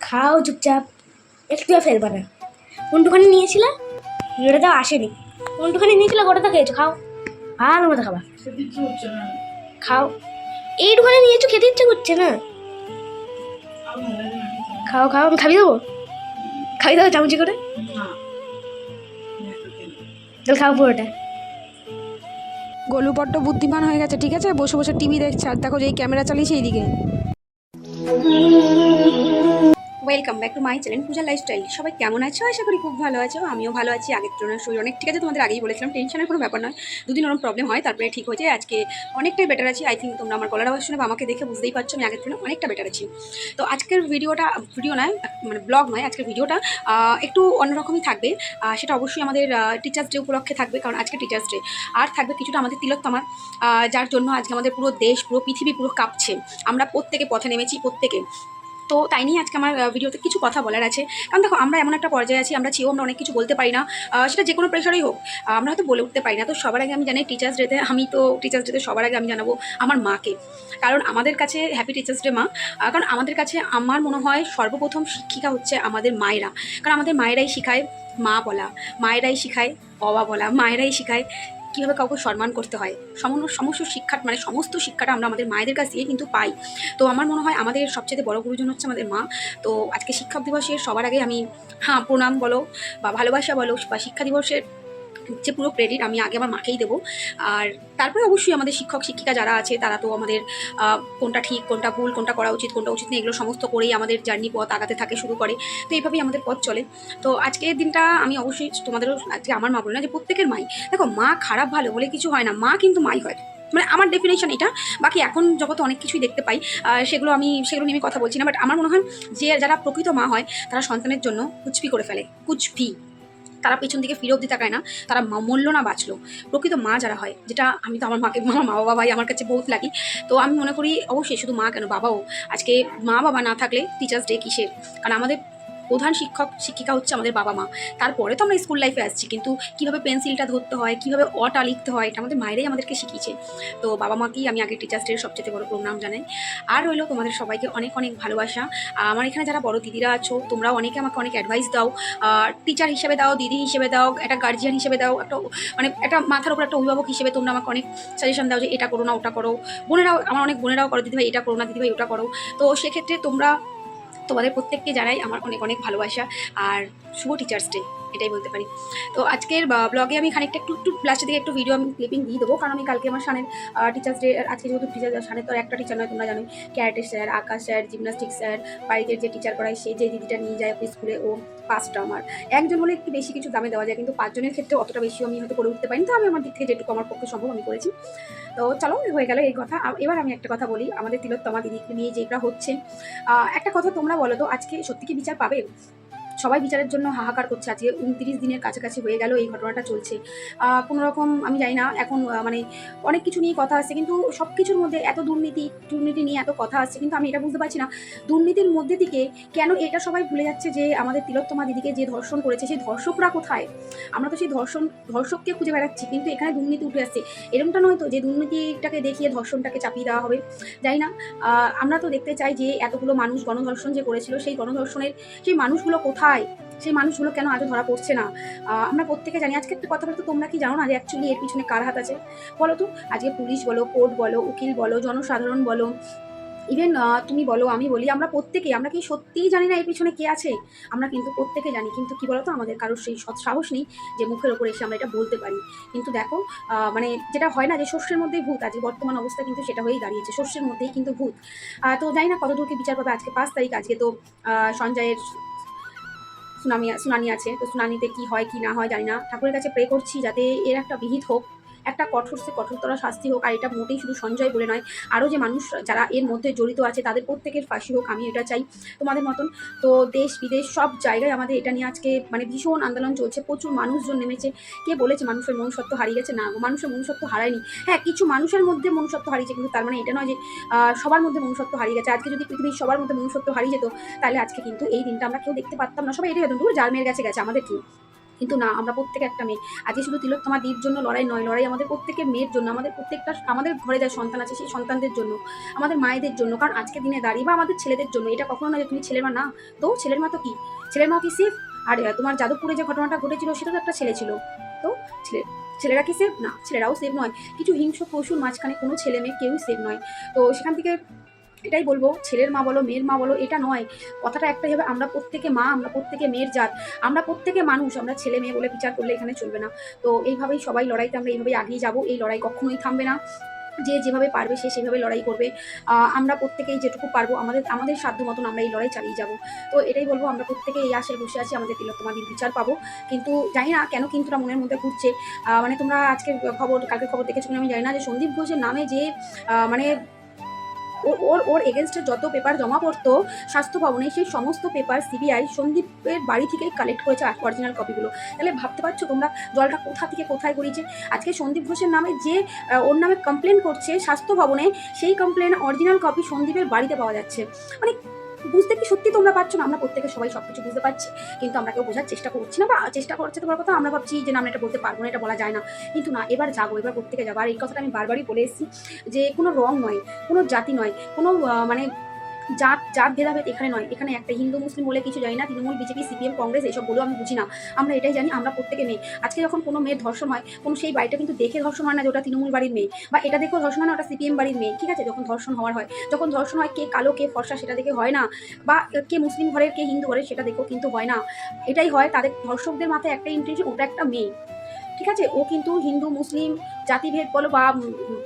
খাও চুপচাপ একটুও ফেলবে না। কোনটুখানি নিয়েছিলে? ওটা তো আসেনি। কোনটুখানি নিয়েছিলে ওটা তো খেয়েছো খাও। ভালো মতো খাবা। খাও। এইটুখানি নিয়েছো খেতে ইচ্ছে করছে না। খাও খাও আমি খাবি দেবো? খাবি দেবো চামচি করে? একটা। তাহলে খাও পুরোটা। গোলু বড্ড বুদ্ধিমান হয়ে গেছে ঠিক আছে? বসে বসে টিভি দেখছে আর দেখো যে এই ক্যামেরা চালিয়েছে এইদিকে। good. Welcome back to my channel Puja lifestyle সবাই কেমন আছো? আশা করি খুব ভালো আছো। আমিও ভালো আছি। আগের তুলনায় শরীর অনেক ঠিক আছে তোমাদের আগেই বলেছিলাম। টেনশনের কোনো ব্যাপার নয়। দুদিন ওরকম প্রবলেম হয়, তারপরে ঠিক হয়ে যায়। আজকে অনেকটাই বেটার আছি। আই থিঙ্ক তোমরা আমার গলার আওয়াজ শুনে আমাকে দেখে বুঝতেই পারছ, আমি আগের তুলনায় অনেকটা বেটার আছি। তো আজকের ভিডিওটা ভিডিও নয় মানে ব্লগ নয়, আজকের ভিডিওটা একটু অন্যরকমই থাকবে। সেটা অবশ্যই আমাদের টিচার্স ডে উপলক্ষে থাকবে, কারণ আজকে টিচার্স ডে। আর থাকবে কিছুটা আমাদের তিলোত্তমার যার জন্য আজকে আমাদের পুরো দেশ, পুরো পৃথিবী পুরো কাঁপছে। আমরা প্রত্যেকে পথে নেমেছি, প্রত্যেকে। তো তাই নিয়ে আজকে আমার ভিডিওতে কিছু কথা বলার আছে। কারণ দেখো, আমরা এমন একটা পর্যায়ে আছি, আমরা চেয়েও আমরা অনেক কিছু বলতে পারি না। সেটা যে কোনো প্রেশারেই হোক আমরা হয়তো বলে উঠতে পারি না। তো সবার আগে আমি জানি টিচার্স ডেতে আমি তো টিচার্স ডেতে সবার আগে আমি জানাব আমার মাকে। কারণ আমাদের কাছে হ্যাপি টিচার্স ডে মা। কারণ আমাদের কাছে আমার মনে হয় সর্বপ্রথম শিক্ষিকা হচ্ছে আমাদের মায়েরা। কারণ আমাদের মায়েরাই শেখায় মা বলা, মায়েরাই শেখায় অবা বলা, মায়েরাই শেখায় কীভাবে কাউকে সম্মান করতে হয়? সমস্ত সমস্ত শিক্ষা মানে সমস্ত শিক্ষাটা আমরা আমাদের মায়েদের কাছ থেকে কিন্তু পাই। তো আমার মনে হয় আমাদের সবচেয়ে বড় গুরুজন হচ্ছে আমাদের মা। তো আজকে শিক্ষক দিবসের সবার আগে আমি হ্যাঁ প্রণাম বলো বা ভালোবাসা বলো বা শিক্ষা দিবসের যে পুরো ক্রেডিট আমি আগে আমার মাকেই দেবো। আর তারপরে অবশ্যই আমাদের শিক্ষক, শিক্ষিকা যারা আছে, তারা তো আমাদের কোনটা ঠিক, কোনটা ভুল, কোনটা করা উচিত, কোনটা উচিত না এগুলো সমস্ত করেই আমাদের জার্নি পথ আগাতে থাকে, শুরু করে। তো এইভাবেই আমাদের পথ চলে। তো আজকের দিনটা আমি অবশ্যই তোমাদেরও আজকে আমার মা বলে না যে প্রত্যেকের মাই। দেখো, মা খারাপ ভালো বলে কিছু হয় না, মা কিন্তু মাই হয়। মানে আমার ডেফিনেশন এটা। বাকি এখন জগতে অনেক কিছুই দেখতে পাই সেগুলো আমি, সেগুলো নিয়ে আমি কথা বলছি না বাট আমার মনে হয় যে যারা প্রকৃত মা হয়, তারা সন্তানের জন্য কুচপি করে ফেলে। কুচপি। তারা পেছন দিকে ফিরে অব্দি তাকায় না, তারা মূল্য না, বাঁচলো। প্রকৃত মা যারা হয়, যেটা আমি তো আমার মাকে আমার মা বাবা ভাই আমার কাছে বহুত লাগি তো আমি মনে করি অবশ্যই শুধু মা কেন, বাবাও। আজকে মা বাবা না থাকলে টিচার্স ডে কিসের? কারণ আমাদের প্রধান শিক্ষক, শিক্ষিকা হচ্ছে আমাদের বাবা মা। তারপরে তো আমরা স্কুল লাইফে আসছি, কিন্তু কীভাবে পেন্সিলটা ধরতে হয়, কীভাবে অটা লিখতে হয়, এটা আমাদের মায়েরাই আমাদেরকে শিখিয়েছে। তো বাবা মাকেই আমি আগে টিচার্স ডের সবচেয়ে বড় প্রোগ্রাম জানাই। আর রইল তোমাদের সবাইকে অনেক অনেক ভালোবাসা। আমার এখানে যারা বড় দিদিরা আছো, তোমরাও অনেকে আমাকে অনেক অ্যাডভাইস দাও। টিচার হিসেবে দাও, দিদি হিসেবে দাও, একটা গার্জিয়ান হিসেবে দাও, একটা মানে একটা মাথার উপর একটা অভিভাবক হিসেবে তোমরা আমাকে অনেক সাজেশন দাও যে এটা করো না, ওটা করো। বোনেরাও, আমার অনেক বোনেরাও করো দিদি দিদিভাই এটা করো না, দিদিভাই ওটা করো। তো সেক্ষেত্রে তোমরা তোমাদের প্রত্যেককে জানাই আমার অনেক অনেক ভালোবাসা। আর শুভ টিচার্স ডে এটাই বলতে পারি। তো আজকের ব্লগে আমি খানিকটা একটু একটু লাস্টের দিকে একটু ভিডিও আমি ক্লিপিং দিয়ে দেবো। কারণ আমি কালকে আমার সানের টিচার্স ডে আজকে যেহেতু টিচার সানের তো একটা টিচার নয়, তোমরা জানো karate sir Akash sir gymnastic sir বাড়িতে যে টিচার পড়ায়, সে যে দিদিটা নিয়ে যায় স্কুলে ও পাঁচটা আমার একজন হলে একটু বেশি কিছু দামে দেওয়া যায়, কিন্তু পাঁচজনের ক্ষেত্রে অতটা বেশি আমি হয়তো করে উঠতে পারিনি। তো আমি আমার দিক থেকে যেটুকু আমার পক্ষে সম্ভব আমি করেছি। তো চলো হয়ে গেল এই কথা। এবার আমি একটা কথা বলি, আমাদের তিলোত্তমা দিদিকে নিয়ে যেটা হচ্ছে। একটা কথা তোমরা বলো তো, আজকে সত্যি কি বিচার পাবে? সবাই বিচারের জন্য হাহাকার করছে। আজকে উনত্রিশ দিনের কাছাকাছি হয়ে গেল, এই ঘটনাটা চলছে। কোনো রকম আমি জানি না, এখন মানে অনেক কিছু নিয়ে কথা আসছে, কিন্তু সব কিছুর মধ্যে এত দুর্নীতি দুর্নীতি নিয়ে এত কথা আসছে, কিন্তু আমি এটা বুঝতে পারছি না। দুর্নীতির মধ্যে থেকে কেন এটা সবাই ভুলে যাচ্ছে যে আমাদের তিলোত্তমা দিদিকে যে ধর্ষণ করেছে, সেই ধর্ষকরা কোথায়? আমরা তো সেই ধর্ষণ, ধর্ষককে খুঁজে বেড়াচ্ছি, কিন্তু এখানে দুর্নীতি উঠে আসছে। এরকমটা নয় তো যে দুর্নীতিটাকে দেখিয়ে ধর্ষণটাকে চাপিয়ে দেওয়া হবে? জানি না। আমরা তো দেখতে চাই যে এতগুলো মানুষ গণধর্ষণ যে করেছিল, সেই গণধর্ষণের সেই মানুষগুলো কোথায় সেই মানুষগুলো কেন আজও ধরা পড়ছে না? আমরা প্রত্যেকে জানি আজকে কথা বলতে তোমরা কি জানো না যে অ্যাকচুয়ালি এর পিছনে কার হাত আছে? বলো তো আজকে পুলিশ বলো, কোর্ট বলো, উকিল বলো, জনসাধারণ বলো ইভেন তুমি বলো, আমি বলি, আমরা প্রত্যেকেই, আমরা কি সত্যিই জানি না এর পিছনে কে আছে? আমরা কিন্তু প্রত্যেকে জানি, কিন্তু কি বলতো, আমাদের কারোর সেই সৎ সাহস নেই যে মুখের ওপর এসে আমরা এটা বলতে পারি। কিন্তু দেখো মানে যেটা হয় না যে শস্যের মধ্যেই ভূত, আজকে বর্তমান অবস্থা কিন্তু সেটা হয়েই দাঁড়িয়েছে, শস্যের মধ্যেই কিন্তু ভূত। তো জানি না কতদূরকে বিচার পাবে আজকে পাঁচ তারিখ, আজকে তো সঞ্জয়ের সুনামি সুনানি আছে। তো সুনানিতে কি হয়, কি না হয় জানি না। ঠাকুরের কাছে প্রে করছি যাতে এর একটা বিহিত হোক। একটা কঠোর সে কঠোরতর শাস্তি হোক, আর এটা মোটেই শুধু সঞ্জয় বলে নয়, আরও যে মানুষ যারা এর মধ্যে জড়িত আছে তাদের প্রত্যেকের ফাঁসি হোক, আমি এটা চাই তোমাদের মতন। তো দেশ, বিদেশ, সব জায়গায় আমাদের এটা নিয়ে আজকে মানে ভীষণ আন্দোলন চলছে, প্রচুর মানুষজন নেমেছে। কে বলেছে মানুষের মনুষ্যত্ব হারিয়ে গেছে? না, মানুষের মনুষ্যত্ব হারায়নি। হ্যাঁ কিছু মানুষের মধ্যে মনুষ্যত্ব হারিয়েছে, কিন্তু তার মানে এটা নয় যে সবার মধ্যে মনুষ্যত্ব হারিয়ে গেছে। আজকে যদি পৃথিবীর সবার মধ্যে মনুষ্যত্ব হারিয়ে যেত, তাহলে আজকে কিন্তু এই দিনটা আমরা কেউ দেখতে পারতাম না। সবাই এটাই দূর জাল মেয়ের গেছে গেছে আমাদের কি কিন্তু না, আমরা প্রত্যেকে একটা মেয়ে। আজকে শুধু তিলোত্তমা দির জন্য লড়াই নয়, লড়াই আমাদের প্রত্যেকের মেয়ের জন্য, আমাদের প্রত্যেকটা, আমাদের ঘরে যা সন্তান আছে, সেই সন্তানদের জন্য, আমাদের মায়েদের জন্য। কারণ আজকে দিনে দাঁড়িয়ে বা আমাদের ছেলেদের জন্য, এটা কখনো না যে তুমি ছেলের মা না, তো ছেলের মা তো কি? ছেলের মা কি সেফ আর তোমার যাদবপুরে যে ঘটনাটা ঘটেছিল, সেটা তো একটা ছেলে ছিল। তো ছেলে, ছেলেরা কি সেফ না, ছেলেরাও সেফ নয়। কিছু হিংস্র পশুর মাঝখানে কোনো ছেলে মেয়ে কেউই সেফ নয়। তো সেখান থেকে এটাই বলব, ছেলের মা বলো, মেয়ের মা বলো, এটা নয়। কথাটা একটাই হবে, আমরা প্রত্যেকে মা, আমরা প্রত্যেকে মেয়ের জাত। আমরা প্রত্যেকে মানুষ, আমরা ছেলে মেয়ে বলে বিচার করলে এখানে চলবে না। তো এইভাবেই সবাই লড়াইতে আমরা এইভাবেই আগিয়ে যাব, এই লড়াই কখনোই থামবে না। যে যেভাবে পারবে, সে সেভাবে লড়াই করবে। আমরা প্রত্যেকেই যেটুকু পারব, আমাদের আমাদের সাধ্য মতন আমরা এই লড়াই চালিয়ে যাব। তো এটাই বলব, আমরা প্রত্যেকে এই আশায় বসে আছি, আমাদের তিলোত্তমাদির বিচার পাবো। কিন্তু জানি না কেন কিন্তু মনের মধ্যে ঘুরছে। মানে তোমরা আজকে খবর কালকে খবর দেখেছ আমি জানি না, যে সন্দীপ ঘোষের নামে যে মানে ওর ওর এগেনস্টে যত পেপার জমা পড়তো, স্বাস্থ্য ভবনে সেই সমস্ত পেপার সিবিআই সন্দীপের বাড়ি থেকেই কালেক্ট করেছে অরিজিনাল কপিগুলো তাহলে ভাবতে পারছ তোমরা জলটা কোথা থেকে কোথায় করিয়েছে আজকে সন্দীপ ঘোষের নামে যে ওর নামে কমপ্লেন করছে স্বাস্থ্য ভবনে, সেই কমপ্লেন অরিজিনাল কপি সন্দীপের বাড়িতে পাওয়া যাচ্ছে। মানে বুঝতে কি সত্যি তোমরা পারছ না? আমরা প্রত্যেকে সবাই সব কিছু বুঝতে পারছি, কিন্তু আমরা কেউ বোঝার চেষ্টা করছি না বা চেষ্টা করছে তোমার কথা আমরা ভাবছি যে না, আমরা এটা বলতে পারব না, এটা বলা যায় না। কিন্তু না, এবার যাব, এবার প্রত্যেকে যাব। আর এই কথাটা আমি বারবারই বলে এসেছি যে কোনো রং নয়, কোনো জাতি নয়, কোনো মানে জাত জাত ভেদাভেদ এখানে নয়। এখানে একটা হিন্দু, মুসলিম বলে কিছু জানি না, তৃণমূল, বিজেপি, সিপিএম, কংগ্রেস এইসব বলেও আমি বুঝি না। আমরা এটাই জানি, আমরা প্রত্যেকে মেয়ে। আজকে যখন কোনো মেয়ের ধর্ষণ হয়, কোনো সেই বাড়িটা কিন্তু দেখে ধর্ষণ হয় না যে ওটা তৃণমূল বাড়ির মেয়ে। বা এটা দেখেও ধর্ষণ হয় না, ওটা সিপিএম বাড়ির মেয়ে। ঠিক আছে, যখন ধর্ষণ হওয়ার হয়। যখন ধর্ষণ হয়, কে কালো, কে ফর্সা সেটা দেখে হয় না। বা কে মুসলিম ঘরের, কে হিন্দু ঘরের সেটা দেখেও কিন্তু হয় না। এটাই হয়, তাদের ধর্ষকদের মাথায় একটা ইন্টেনশন ওটা একটা মেয়ে। ঠিক আছে, ও কিন্তু হিন্দু, মুসলিম জাতিভেদ বলো বা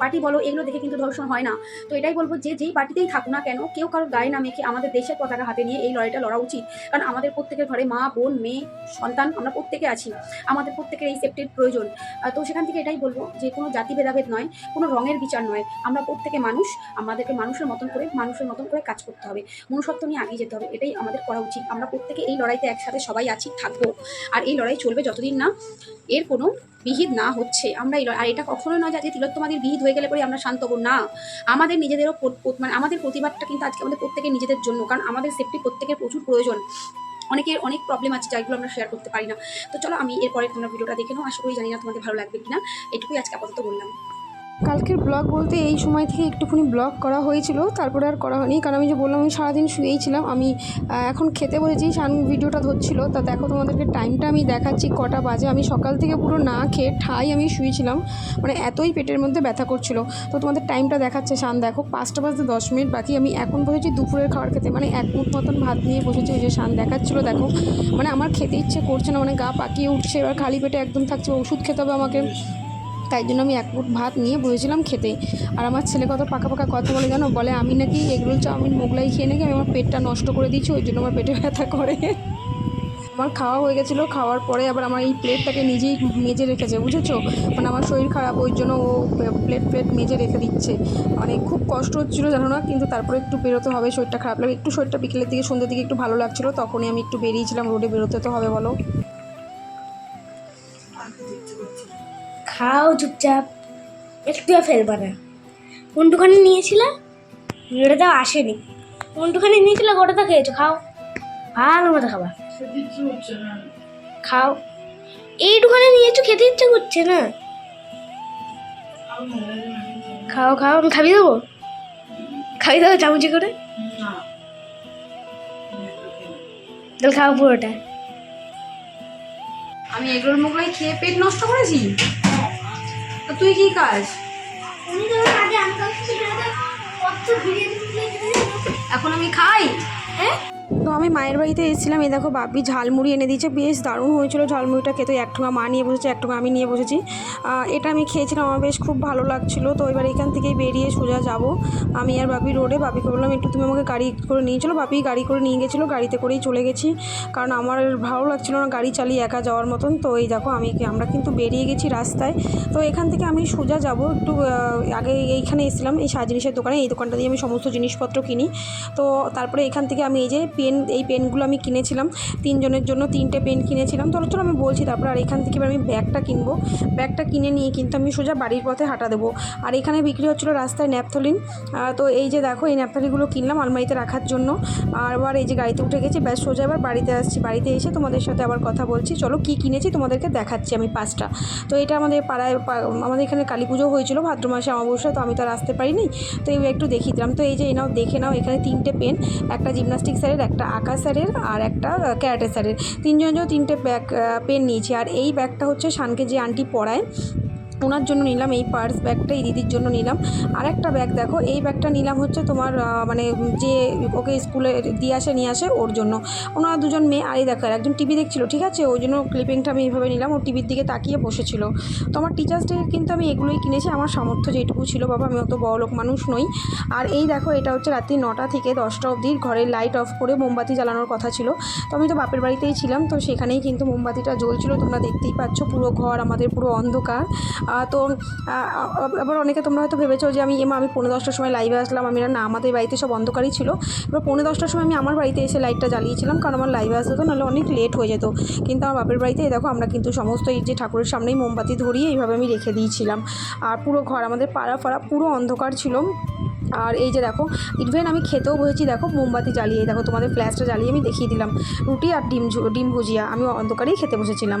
পার্টি বলো, এগুলো দেখে কিন্তু ধর্ষণ হয় না। তো এটাই বলব যে, যেই পার্টিতেই থাকুক না কেন, কেউ কারোর গায়ে না মেখে আমাদের দেশের পতাকা হাতে নিয়ে এই লড়াইটা লড়া উচিত। কারণ আমাদের প্রত্যেকের ঘরে মা, বোন, মেয়ে, সন্তান, আমরা প্রত্যেকে আছি। আমাদের প্রত্যেকের এই সেফটির প্রয়োজন। তো সেখান থেকে এটাই বলব যে, কোনো জাতি ভেদাভেদ নয়, কোনো রঙের বিচার নয়। আমরা প্রত্যেকে মানুষ, আমাদেরকে মানুষের মতন করে, মানুষের মতন করে কাজ করতে হবে। মনুষ্যত্ব নিয়ে এগিয়ে যেতে হবে, এটাই আমাদের করা উচিত। আমরা প্রত্যেকে এই লড়াইতে একসাথে সবাই আছি, থাকব। আর এই লড়াই চলবে যতদিন না, এর কোনো বিহিত না হচ্ছে। আমরা আর এটা কখনোই নয় যে তিলোত্তমাদের বিহিত হয়ে গেলে পরে আমরা শান্ত হব। না, আমাদের নিজেদেরও মানে আমাদের প্রতিবাদটা কিন্তু আজকে আমাদের প্রত্যেকের নিজেদের জন্য, কারণ আমাদের সেফটি প্রত্যেকের প্রচুর প্রয়োজন। অনেকের অনেক প্রবলেম আছে যেগুলো আমরা শেয়ার করতে পারি না। তো চলো আমি এরপরে তোমরা ভিডিওটা দেখে নাও। আশা করি জানি না তোমাদের ভালো লাগবে কিনা। এটুকুই আজকে আপাতত বললাম। কালকের ব্লগ বলতে এই সময় থেকে একটুখানি ব্লগ করা হয়েছিল, তারপরে আর করা হয়নি। কারণ আমি যে বললাম, আমি সারাদিন শুয়েই ছিলাম। আমি এখন খেতে বসেছি, শান ভিডিওটা ধরছিল। তা দেখো তোমাদেরকে টাইমটা আমি দেখাচ্ছি, কটা বাজে। আমি সকাল থেকে পুরো না খেয়ে ঠাই আমি শুয়েছিলাম। মানে এতই পেটের মধ্যে ব্যথা করছিল। তো তোমাদের টাইমটা দেখাচ্ছে, শান দেখো, পাঁচটা বাজতে দশ মিনিট বাকি। আমি এখন বসেছি দুপুরের খাবার খেতে। মানে এক মুঠ মতন ভাত নিয়ে বসেছি, ওই যে শান দেখাচ্ছিল, দেখো। মানে আমার খেতে ইচ্ছে করছে না মানে গা পাকিয়ে উঠছে, এবার খালি পেটে একদম থাকছে, ওষুধ খেতে হবে আমাকে। তাই জন্য আমি এক মুঠ ভাত নিয়ে বসেছিলাম খেতে। আর আমার ছেলে কত পাকা পাকা কথা বলে জানো? বলে, আমি নাকি এগরোল চাউমিন মোগলাই খেয়ে নাকি আমি আমার পেটটা নষ্ট করে দিয়েছি, ওই জন্য আমার পেটে ব্যথা করে। আমার খাওয়া হয়ে গেছিল, খাওয়ার পরে আবার আমার এই প্লেটটাকে নিজেই মেজে রেখেছে, বুঝেছ? মানে আমার শরীর খারাপ, ওই জন্য ও প্লেট প্লেট মেজে রেখে দিচ্ছে। মানে খুব কষ্ট হচ্ছিল, জানো না? কিন্তু তারপরে একটু বেরোতে হবে, শরীরটা খারাপ লাগে একটু শরীরটা বিকেলের দিকে, সন্ধ্যের দিকে একটু ভালো লাগছিল, তখনই আমি একটু বেরিয়েছিলাম, রোডে বেরোতে তো হবে, বলো। খাও চুপচাপ। একটু ফেলবা না। কোনটুখানি নিয়েছিলে? তো আসেনি। কোনটুখানি নিয়েছিলে? ওটাতে খেয়েছো, খাও। ভালো মতো খাবা। খাও। এইটুখানি নিয়েছো, খেতে ইচ্ছে করছে না। খাও খাও, আমি খাবি দেবো? খাবি দেবো চামচি করে। তাহলে খাও পুরোটা। আমি এগরোল মোগলাই খেয়ে পেট নষ্ট করেছি? তো তুই কি কাজ? এখন আমি খাই? হ্যাঁ? আমি মায়ের বাড়িতে এসেছিলাম। এই দেখো বাপি ঝালমুড়ি এনে দিয়েছে। বেশ দারুণ হয়েছিল ঝালমুড়িটা খেতে। এক ঠোঙা মা নিয়ে বসেছে, এক ঠোঙা আমি নিয়ে বসেছি। এটা আমি খেয়েছিলাম, আমার বেশ খুব ভালো লাগছিল। তো এবার এখান থেকেই বেরিয়ে সোজা যাব। আমি আর বাপি রোডে। বাপিকে বললাম, একটু তুমি আমাকে গাড়ি করে নিয়ে চলো। বাপি গাড়ি করে নিয়ে গেছিল, গাড়িতে করেই চলে গেছি। কারণ আমার ভালো লাগছিল না গাড়ি চালিয়ে একা যাওয়ার মতন। তো এই দেখো আমি আমরা কিন্তু বেরিয়ে গেছি রাস্তায়। তো এখান থেকে আমি সোজা যাব। একটু আগে এইখানে এসেছিলাম, এই সাজ জিনিসের দোকানে। এই দোকানটা দিয়ে আমি সমস্ত জিনিসপত্র কিনি। তো তারপরে এখান থেকে আমি এই যে পেন এই পেনগুলো আমি কিনেছিলাম। তিনজনের জন্য তিনটে পেন কিনেছিলাম। তো চলো, আমি বলছি তারপর আর এখান থেকে এবার আমি ব্যাগটা কিনবো। ব্যাগটা কিনে নিয়ে কিন্তু আমি সোজা বাড়ির পথে হাঁটা দেবো। আর এখানে বিক্রি হচ্ছিল রাস্তায় ন্যাপথলিন। তো এই যে দেখো, এই ন্যাপথলিগুলো কিনলাম আলমারিতে রাখার জন্য। আর আবার এই যে গাড়িতে উঠে গেছি, ব্যাস সোজা আবার বাড়িতে আসছি। বাড়িতে এসে তোমাদের সাথে আবার কথা বলছি। চলো, কি কিনেছি তোমাদেরকে দেখাচ্ছি আমি পাঁচটা। তো এটা আমাদের পাড়ায় আমাদের এখানে কালী পুজো হয়েছিল, ভাদ্র মাসে অমাবস্যা, তো আমি তো আর আসতে পারিনি। তো এই একটু দেখিয়ে দিলাম। তো এই যে এই নাও দেখে নাও, এখানে তিনটে পেন, একটা জিমনাস্টিক স্যারের, একটা আঁকা স্যারের আর একটা ক্যারাটে স্যারের। তিনজন জন্য তিনটে ব্যাগ পেন নিয়েছি। আর এই ব্যাগটা হচ্ছে শানকে যে আন্টি পড়ায় ওনার জন্য নিলাম, এই পার্স ব্যাগটা এই দিদির জন্য নিলাম। আর একটা ব্যাগ দেখো, এই ব্যাগটা নিলাম হচ্ছে তোমার মানে যে ওকে স্কুলে দিয়ে আসে, নিয়ে আসে ওর জন্য। ওনারা দুজন মেয়ে, আর এই দেখো একজন টিভি দেখছিল, ঠিক আছে? ওই জন্য ক্লিপিংটা আমি এইভাবে নিলাম, ও টিভির দিকে তাকিয়ে বসেছিল। তো আমার টিচার্স ডে কিন্তু আমি এগুলোই কিনেছি, আমার সামর্থ্য যেটুকু ছিল, বাবা, আমি অত বড় লোক মানুষ নই। আর এই দেখো, এটা হচ্ছে রাত্রি নটা থেকে দশটা অবধি, ঘরের লাইট অফ করে মোমবাতি জ্বালানোর কথা ছিল। তো আমি তো বাপের বাড়িতেই ছিলাম, তো সেখানেই কিন্তু মোমবাতিটা জ্বলছিল, তোমরা দেখতেই পাচ্ছ, পুরো ঘর, আমাদের পুরো অন্ধকার। তো আবার অনেকে তোমরা হয়তো ভেবেছো যে আমি, এমা, আমি পৌনে দশটার সময় লাইভে আসলাম। আমি না আমাদের বাড়িতে সব অন্ধকারই ছিল। এবার পৌনে দশটার সময় আমি আমার বাড়িতে এসে লাইটটা জ্বালিয়েছিলাম, কারণ আমার লাইভে আসতে তো নাহলে অনেক লেট হয়ে যেত। কিন্তু আমার বাপের বাড়িতে, দেখো, আমরা কিন্তু সমস্ত এই যে ঠাকুরের সামনেই মোমবাতি ধরিয়ে এইভাবে আমি রেখে দিয়েছিলাম। আর পুরো ঘর, আমাদের পাড়া ফাড়া পুরো অন্ধকার ছিল। আর এই যে দেখো ইভেন আমি খেতেও বসেছি, দেখো, মোমবাতি জ্বালিয়ে, দেখো, তোমাদের ফ্ল্যাশটা জ্বালিয়ে আমি দেখিয়ে দিলাম। রুটি আর ডিম ডিম ভুজিয়া, আমি অন্ধকারেই খেতে বসেছিলাম।